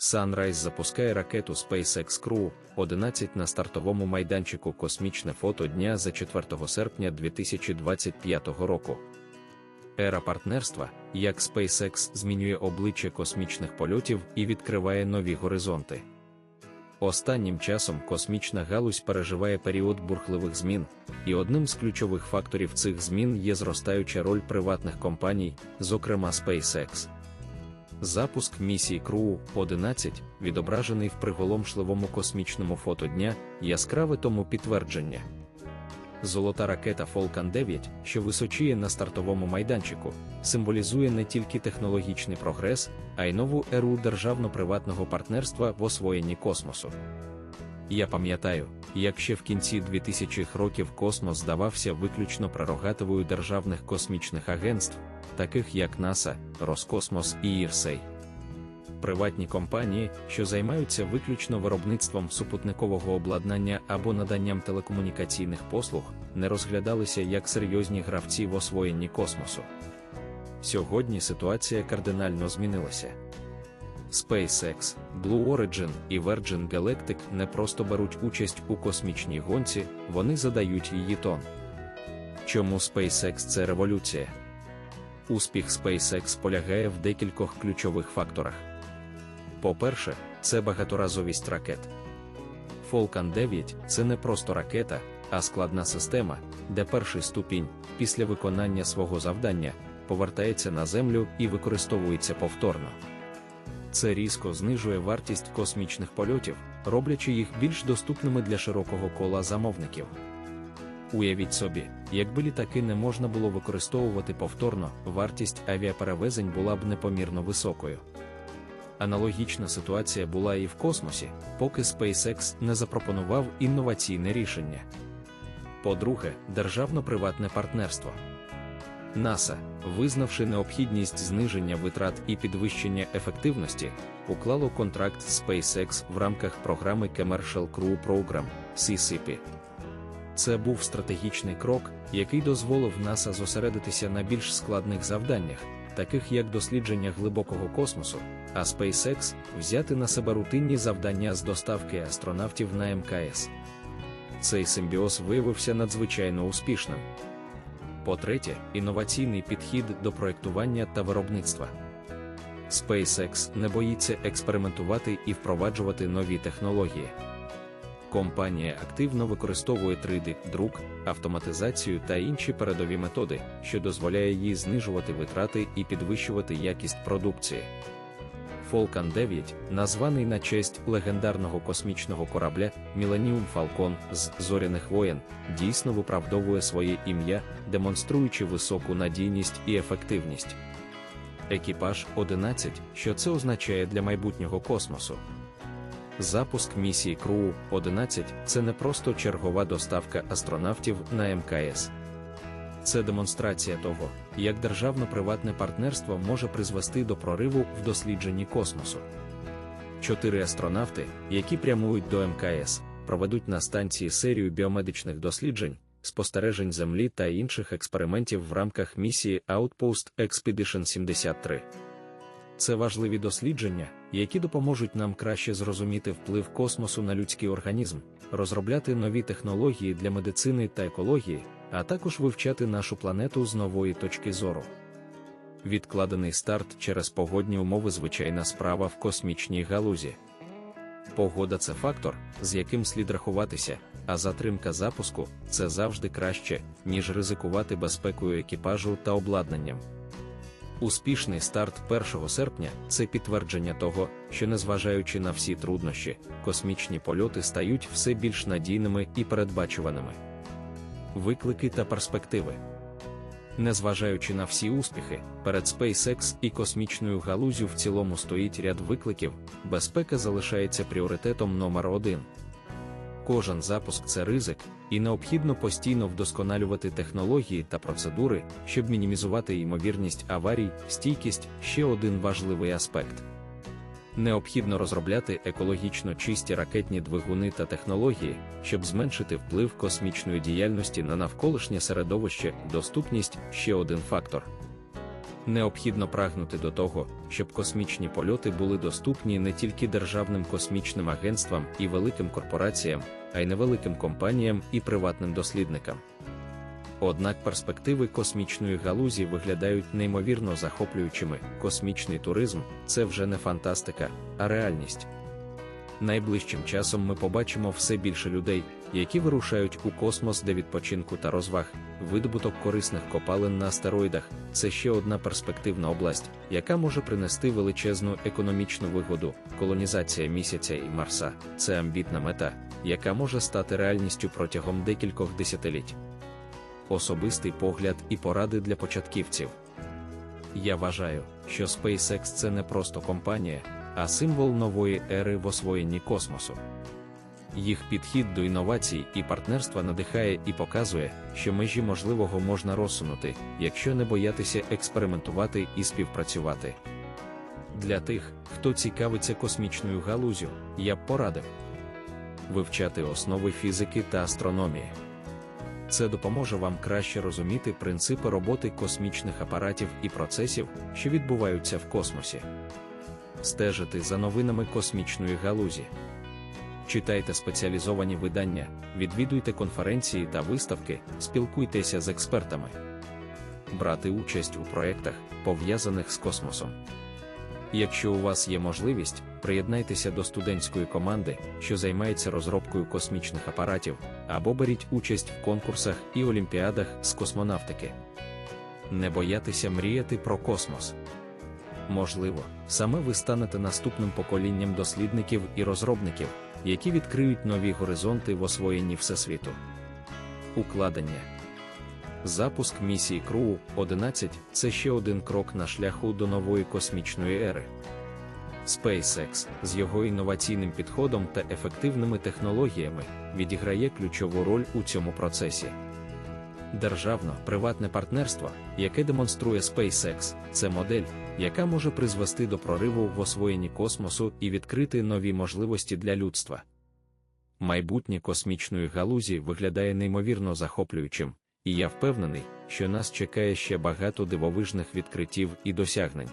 Sunrise запускає ракету SpaceX Crew 11 на стартовому майданчику Космічне фото дня за 4 серпня 2025 року. Ера партнерства, як SpaceX змінює обличчя космічних польотів і відкриває нові горизонти. Останнім часом космічна галузь переживає період бурхливих змін, і одним з ключових факторів цих змін є зростаюча роль приватних компаній, зокрема SpaceX. Запуск місії Crew 11, відображений в приголомшливому космічному фото дня, яскраве тому підтвердження. Золота ракета Falcon 9, що височіє на стартовому майданчику, символізує не тільки технологічний прогрес, а й нову еру державно-приватного партнерства в освоєнні космосу. Я пам'ятаю, як ще в кінці 2000-х років космос здавався виключно прерогативою державних космічних агентств, таких як НАСА, Роскосмос і Ірсей. Приватні компанії, що займаються виключно виробництвом супутникового обладнання або наданням телекомунікаційних послуг, не розглядалися як серйозні гравці в освоєнні космосу. Сьогодні ситуація кардинально змінилася. SpaceX, Blue Origin і Virgin Galactic не просто беруть участь у космічній гонці, вони задають її тон. Чому SpaceX це революція? Успіх SpaceX полягає в декількох ключових факторах. По-перше, це багаторазовість ракет. Falcon 9 це не просто ракета, а складна система, де перший ступінь, після виконання свого завдання, повертається на Землю і використовується повторно. Це різко знижує вартість космічних польотів, роблячи їх більш доступними для широкого кола замовників. Уявіть собі, якби літаки не можна було використовувати повторно, вартість авіаперевезень була б непомірно високою. Аналогічна ситуація була і в космосі, поки SpaceX не запропонував інноваційне рішення. По-друге, державно-приватне партнерство. НАСА, визнавши необхідність зниження витрат і підвищення ефективності, уклало контракт з SpaceX в рамках програми Commercial Crew Program CCP. Це був стратегічний крок, який дозволив НАСА зосередитися на більш складних завданнях, таких як дослідження глибокого космосу, а SpaceX взяти на себе рутинні завдання з доставки астронавтів на МКС. Цей симбіоз виявився надзвичайно успішним. По-третє, інноваційний підхід до проєктування та виробництва. SpaceX не боїться експериментувати і впроваджувати нові технології. Компанія активно використовує 3D-друк, автоматизацію та інші передові методи, що дозволяє їй знижувати витрати і підвищувати якість продукції. Falcon 9, названий на честь легендарного космічного корабля Millennium Falcon з зоряних воєн, дійсно виправдовує своє ім'я, демонструючи високу надійність і ефективність. Екіпаж 11, що це означає для майбутнього космосу. Запуск місії Crew 11 це не просто чергова доставка астронавтів на МКС. Це демонстрація того, як державно-приватне партнерство може призвести до прориву в дослідженні космосу. Чотири астронавти, які прямують до МКС, проведуть на станції серію біомедичних досліджень, спостережень Землі та інших експериментів в рамках місії Outpost Expedition 73. Це важливі дослідження, які допоможуть нам краще зрозуміти вплив космосу на людський організм, розробляти нові технології для медицини та екології, а також вивчати нашу планету з нової точки зору. Відкладений старт через погодні умови звичайна справа в космічній галузі. Погода це фактор, з яким слід рахуватися, а затримка запуску це завжди краще, ніж ризикувати безпекою екіпажу та обладнанням. Успішний старт 1 серпня це підтвердження того, що, незважаючи на всі труднощі, космічні польоти стають все більш надійними і передбачуваними. Виклики та перспективи. Незважаючи на всі успіхи, перед SpaceX і космічною галузю в цілому стоїть ряд викликів, безпека залишається пріоритетом номер один. Кожен запуск це ризик, і необхідно постійно вдосконалювати технології та процедури, щоб мінімізувати ймовірність аварій, стійкість ще один важливий аспект. Необхідно розробляти екологічно чисті ракетні двигуни та технології, щоб зменшити вплив космічної діяльності на навколишнє середовище, доступність ще один фактор. Необхідно прагнути до того, щоб космічні польоти були доступні не тільки державним космічним агентствам і великим корпораціям, а й невеликим компаніям і приватним дослідникам. Однак перспективи космічної галузі виглядають неймовірно захоплюючими. Космічний туризм це вже не фантастика, а реальність. Найближчим часом ми побачимо все більше людей, які вирушають у космос для відпочинку та розваг, видобуток корисних копалин на астероїдах це ще одна перспективна область, яка може принести величезну економічну вигоду. Колонізація місяця і Марса це амбітна мета, яка може стати реальністю протягом декількох десятиліть. Особистий погляд і поради для початківців. Я вважаю, що SpaceX це не просто компанія, а символ нової ери в освоєнні космосу. Їх підхід до інновацій і партнерства надихає і показує, що межі можливого можна розсунути, якщо не боятися експериментувати і співпрацювати. Для тих, хто цікавиться космічною галузю, я б порадив вивчати основи фізики та астрономії. Це допоможе вам краще розуміти принципи роботи космічних апаратів і процесів, що відбуваються в космосі, стежити за новинами космічної галузі. Читайте спеціалізовані видання, відвідуйте конференції та виставки, спілкуйтеся з експертами, брати участь у проєктах, пов'язаних з космосом. Якщо у вас є можливість, приєднайтеся до студентської команди, що займається розробкою космічних апаратів, або беріть участь в конкурсах і олімпіадах з космонавтики. Не боятися мріяти про космос. Можливо, саме ви станете наступним поколінням дослідників і розробників, які відкриють нові горизонти в освоєнні Всесвіту. Укладення Запуск місії Круу 11 це ще один крок на шляху до нової космічної ери. SpaceX з його інноваційним підходом та ефективними технологіями відіграє ключову роль у цьому процесі. Державно-приватне партнерство, яке демонструє SpaceX, це модель, яка може призвести до прориву в освоєнні космосу і відкрити нові можливості для людства. Майбутнє космічної галузі виглядає неймовірно захоплюючим, і я впевнений, що нас чекає ще багато дивовижних відкриттів і досягнень.